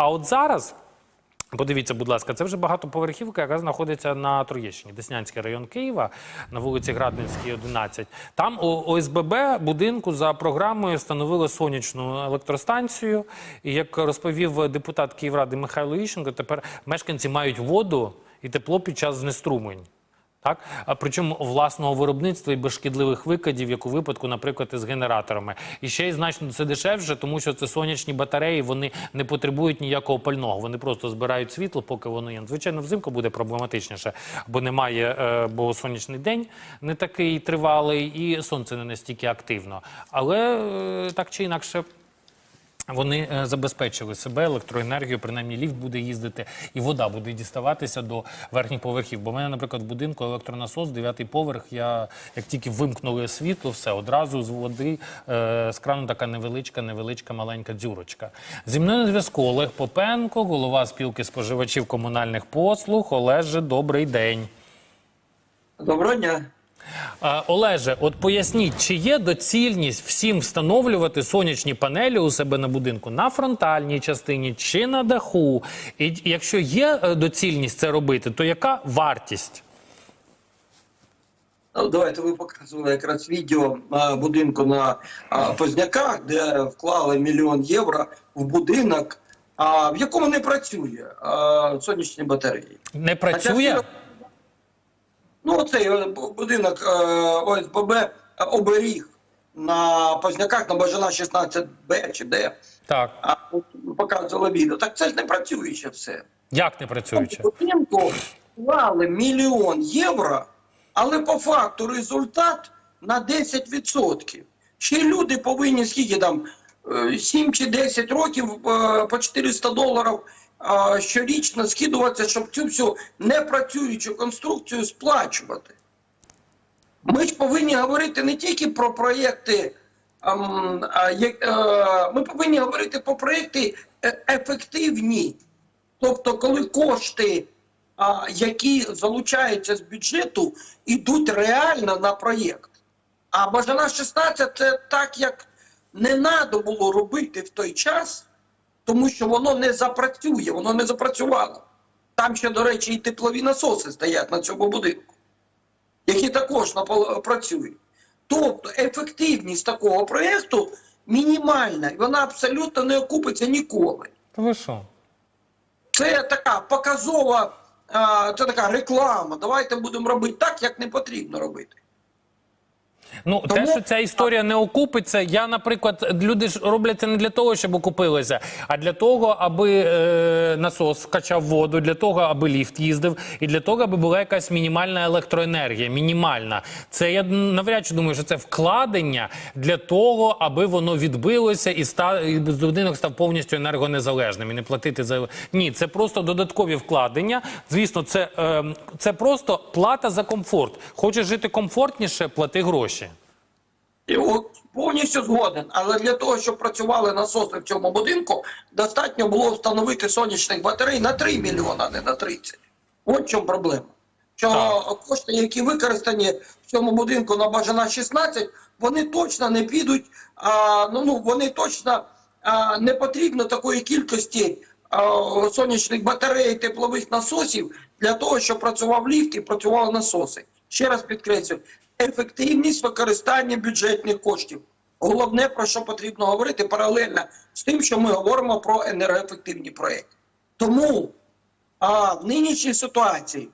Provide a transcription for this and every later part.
А от зараз. Подивіться, будь ласка, це вже багатоповерхівка, яка знаходиться на Троєщині, Деснянський район Києва, на вулиці Градинській, 11. Там у ОСББ будинку за програмою встановили сонячну електростанцію. І як розповів депутат Київради Михайло Іщенко, тепер мешканці мають воду і тепло під час знеструмлень. Так, а причому власного виробництва і без шкідливих викидів, як у випадку, наприклад, із генераторами. І ще й значно це дешевше, тому що це сонячні батареї, вони не потребують ніякого пального. Вони просто збирають світло, поки воно є. Звичайно, взимку буде проблематичніше, бо немає, е, бо сонячний день не такий тривалий, і сонце не настільки активно. Але е, так чи інакше. Вони е, забезпечили себе електроенергію, принаймні ліфт буде їздити, і вода буде діставатися до верхніх поверхів. Бо в мене, наприклад, в будинку електронасос, дев'ятий поверх. Я як тільки вимкнули світло, все одразу з води е, з крану така невеличка, невеличка маленька дзюрочка. Зі мною на зв'язку Олег Попенко, голова спілки споживачів комунальних послуг. Олеже, добрий день. Доброго дня. Олеже, от поясніть, чи є доцільність всім встановлювати сонячні панелі у себе на будинку на фронтальній частині чи на даху? І якщо є е, доцільність це робити, то яка вартість? Ну, давайте ви показували якраз відео будинку на Позняках, де вклали мільйон євро в будинок, в якому не працює сонячні батареї. Не Хоча працює? Ну, оцей е, будинок е, ОСББ е, оберіг на Позняках на Бажана 16Б чи де. Так. А, показували відео. Так це ж не працює все. Як не працюючи? Будинку вклали мільйон євро, але по факту результат на 10%. Ще люди повинні скільки там е, 7 чи 10 років по 400 доларів щорічно скидуватися, щоб цю всю непрацюючу конструкцію сплачувати. Ми ж повинні говорити не тільки про проєкти, е, ми повинні говорити про проєкти е, ефективні. Тобто, коли кошти, які залучаються з бюджету, йдуть реально на проєкт. А Бажана 16 це так, як не треба було робити в той час, тому що воно не запрацює, воно не запрацювало. Там ще, до речі, і теплові насоси стоять на цьому будинку, які також працюють. Тобто ефективність такого проєкту мінімальна, і вона абсолютно не окупиться ніколи. Ви що? Це така показова, це така реклама. Давайте будемо робити так, як не потрібно робити. Ну, те, що ця історія не окупиться, я, наприклад, люди ж роблять це не для того, щоб окупилося, а для того, аби е, насос качав воду, для того, аби ліфт їздив, і для того, аби була якась мінімальна електроенергія. Мінімальна. Це я навряд чи думаю, що це вкладення для того, аби воно відбилося і став і будинок став повністю енергонезалежним і не платити за ні. Це просто додаткові вкладення. Звісно, це, е, це просто плата за комфорт. Хочеш жити комфортніше, плати гроші. І от повністю згоден. Але для того, щоб працювали насоси в цьому будинку, достатньо було встановити сонячних батарей на 3 мільйони, а не на 30. От в чому проблема. Що Так. кошти, які використані в цьому будинку на бажана 16, вони точно не підуть. А, ну, ну вони точно а, не потрібно такої кількості а, сонячних батарей, теплових насосів для того, щоб працював ліфт і працювали насоси. Ще раз підкреслю, ефективність використання бюджетних коштів. Головне, про що потрібно говорити паралельно з тим, що ми говоримо про енергоефективні проекти. Тому а, в нинішній ситуації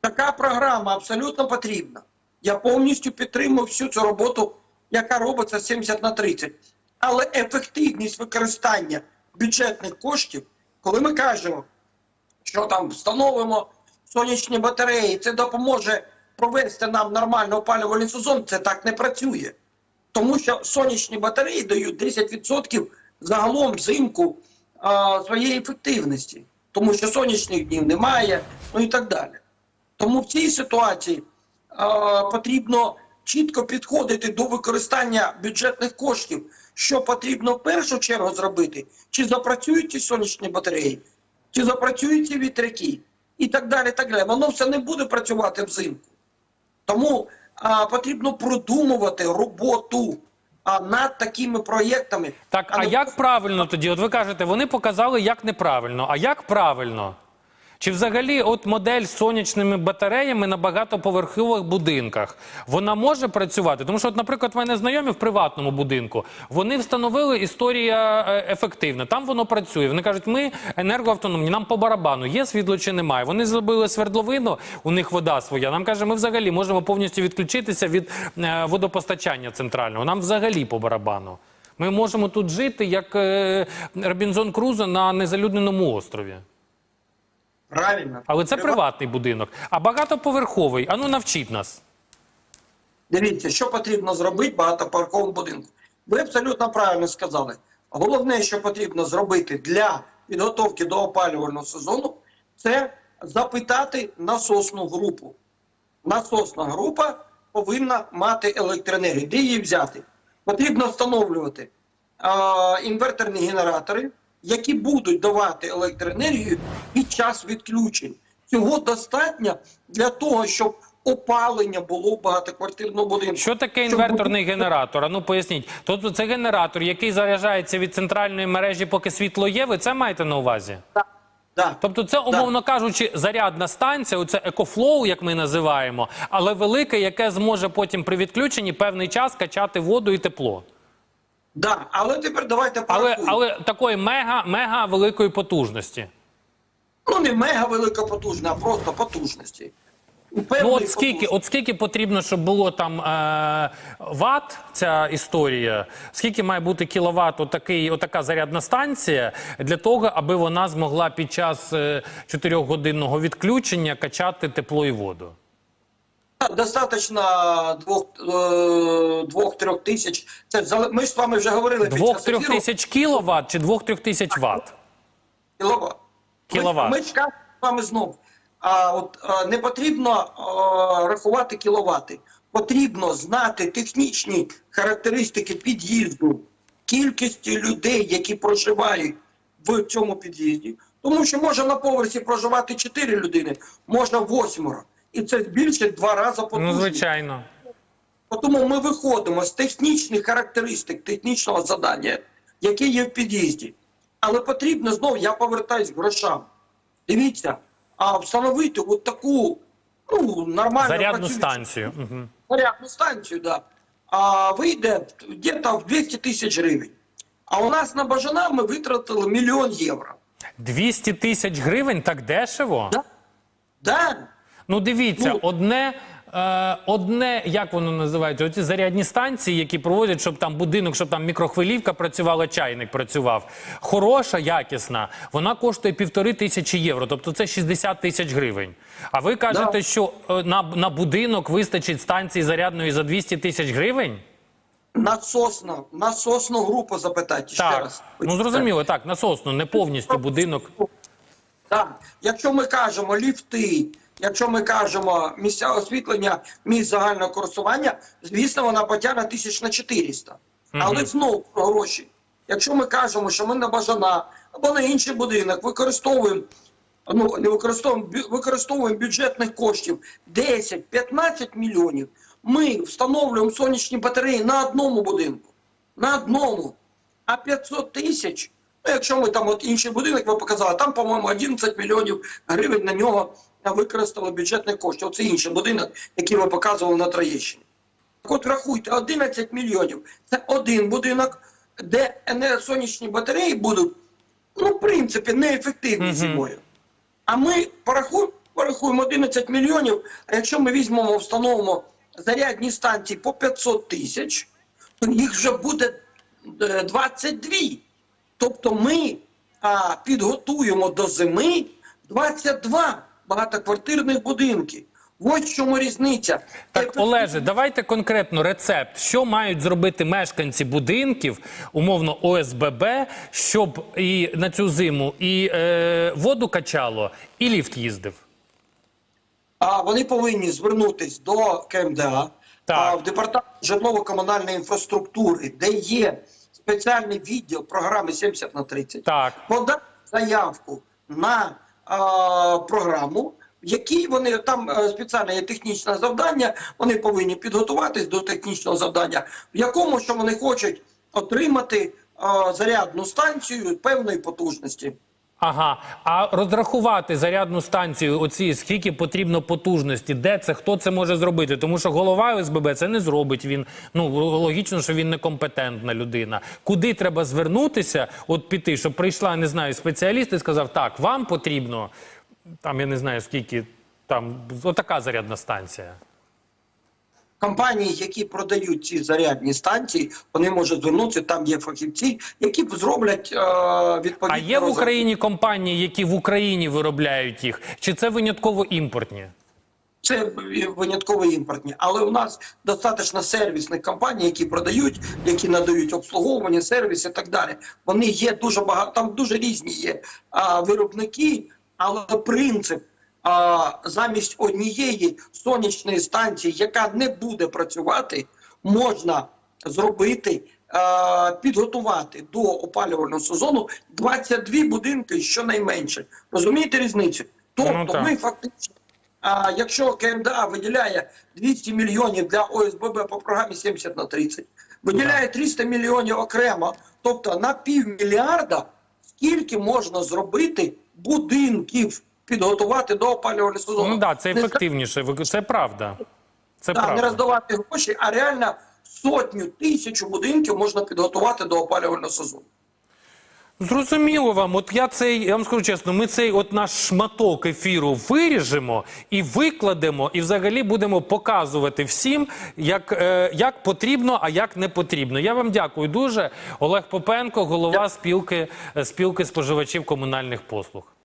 така програма абсолютно потрібна. Я повністю підтримую всю цю роботу, яка робиться 70 на 30. Але ефективність використання бюджетних коштів, коли ми кажемо, що там встановимо сонячні батареї, це допоможе провести нам нормальний опалювальний сезон, це так не працює. Тому що сонячні батареї дають 10% загалом взимку а, своєї ефективності, тому що сонячних днів немає, ну і так далі. Тому в цій ситуації а, потрібно чітко підходити до використання бюджетних коштів, що потрібно в першу чергу зробити, чи запрацюють ці сонячні батареї, чи запрацюють ці вітряки, і так далі. так далі. Воно все не буде працювати взимку. Тому а, потрібно продумувати роботу а, над такими проєктами. Так, а не як правильно тоді? От ви кажете, вони показали, як неправильно. А як правильно? Чи взагалі от модель з сонячними батареями на багатоповерхових будинках вона може працювати? Тому що, от, наприклад, в мене знайомі в приватному будинку вони встановили історія е, ефективна. Там воно працює. Вони кажуть, ми енергоавтономні, нам по барабану, є світло чи немає. Вони зробили свердловину, у них вода своя. Нам каже, ми взагалі можемо повністю відключитися від е, водопостачання центрального. Нам взагалі по барабану. Ми можемо тут жити як е, Робінзон Крузо на незалюдненому острові. Правильно. Але це Прива- приватний будинок. А багатоповерховий, а ну навчіть нас. Дивіться, що потрібно зробити багатоповерховому будинку. Ви абсолютно правильно сказали. Головне, що потрібно зробити для підготовки до опалювального сезону, це запитати насосну групу. Насосна група повинна мати електроенергію. Де її взяти? Потрібно встановлювати а, інверторні генератори, які будуть давати електроенергію під час відключень. Цього достатньо для того, щоб опалення було в багатоквартирному будинку. Що таке Щоб інверторний генератор? А ну поясніть. Тобто це генератор, який заряджається від центральної мережі, поки світло є. Ви це маєте на увазі? Да. Тобто, це, умовно кажучи, зарядна станція, оце екофлоу, як ми називаємо, але велике, яке зможе потім при відключенні певний час качати воду і тепло. Да. Але тепер давайте Але, порахуємо. але такої мега, мега великої потужності. Ну не мега велика потужна, а просто потужності. Ну от скільки, от скільки потрібно, щоб було там е, ват, ця історія, скільки має бути кіловат отакий, отака зарядна станція для того, аби вона змогла під час е, 4-годинного відключення качати тепло і воду? Достаточно е, двох-трьох тисяч. Це ми ж з вами вже говорили Двох-трьох тисяч кіловат чи двох-трьох тисяч ват? Кіловат. Кіловат. Ми, ми кажемо з вами знов. А от а, не потрібно а, рахувати кіловати. Потрібно знати технічні характеристики під'їзду, кількості людей, які проживають в цьому під'їзді. Тому що може на поверсі проживати 4 людини, можна восьмеро. І це збільшить два рази Ну, потужність. звичайно. Тому ми виходимо з технічних характеристик технічного завдання, яке є в під'їзді. Але потрібно знову, я повертаюсь к грошам. Дивіться, а встановити от таку ну, нормальну Зарядну працюючу станцію. Угу. зарядну станцію, да, а вийде где-то в 200 тисяч гривень. А у нас на Бажана ми витратили мільйон євро. 200 тисяч гривень так дешево? Да? Да? Ну, дивіться, Ну. одне. Е, одне, як воно називається, оці зарядні станції, які проводять, щоб там будинок, щоб там мікрохвилівка працювала, чайник працював. Хороша, якісна, вона коштує півтори тисячі євро, тобто це 60 тисяч гривень. А ви кажете, Да. що е, на, на будинок вистачить станції зарядної за 200 тисяч гривень? Насосна, насосну групу запитайте ще раз. ну зрозуміло, так, насосно, не повністю будинок. Так, якщо ми кажемо ліфти, якщо ми кажемо місця освітлення місць загального користування, звісно, вона потягне тисяч на 400. Але знову про гроші. Якщо ми кажемо, що ми на бажана або на інший будинок використовуємо, ну не використовуємо використовуємо бюджетних коштів 10-15 мільйонів, ми встановлюємо сонячні батареї на одному будинку. На одному. А 500 тисяч, ну якщо ми там от інший будинок ви показали, там, по-моєму, 11 мільйонів гривень на нього використали бюджетних коштів. Це інший будинок, який ви показували на Троєщині. Так от рахуйте, 11 мільйонів. Це один будинок, де ене- сонячні батареї будуть, ну, в принципі, неефективні зимою. А ми порахуємо, порахуємо 11 мільйонів, а якщо ми візьмемо, встановимо зарядні станції по 500 тисяч, то їх вже буде е, 22. Тобто ми а, підготуємо до зими 22 багатоквартирних будинки. Ось чому різниця. Так, Олеже, давайте конкретно рецепт, що мають зробити мешканці будинків, умовно ОСББ, щоб і на цю зиму і е, воду качало, і ліфт їздив. А вони повинні звернутись до КМДА а, в департамент житлово-комунальної інфраструктури, де є спеціальний відділ програми 70 на 30. Так. подати заявку на програму, Які вони там е, спеціальне є технічне завдання, вони повинні підготуватись до технічного завдання, в якому що вони хочуть отримати е, зарядну станцію певної потужності. Ага, а розрахувати зарядну станцію, оці скільки потрібно потужності, де це, хто це може зробити? Тому що голова ОСББ це не зробить. Він ну логічно, що він некомпетентна людина. Куди треба звернутися, от піти, щоб прийшла, не знаю, спеціаліст і сказав, так, вам потрібно там, я не знаю скільки там отака зарядна станція. Компанії, які продають ці зарядні станції, вони можуть звернутися. Там є фахівці, які зроблять е, відповідно. А є в Україні компанії, які в Україні виробляють їх, чи це винятково імпортні? Це винятково імпортні, але у нас достатньо сервісних компаній, які продають, які надають обслуговування, сервіс і так далі. Вони є дуже багато, там дуже різні є а, виробники, але принцип замість однієї сонячної станції, яка не буде працювати, можна зробити. а, Підготувати до опалювального сезону 22 будинки щонайменше. Розумієте різницю? Тобто Ну, ми фактично а якщо КМДА виділяє 200 мільйонів для ОСББ по програмі 70 на 30, виділяє 300 мільйонів окремо, тобто на півмільярда, скільки можна зробити будинків підготувати до опалювального сезону? Ну да, це Не ефективніше. Це правда. Це Да, не роздавати гроші, а реально сотню тисячу будинків можна підготувати до опалювального сезону. Зрозуміло вам. От я цей, я вам скажу чесно, ми цей от наш шматок ефіру виріжемо і викладемо, і взагалі будемо показувати всім, як, е, як потрібно, а як не потрібно. Я вам дякую дуже. Олег Попенко, голова спілки, спілки споживачів комунальних послуг.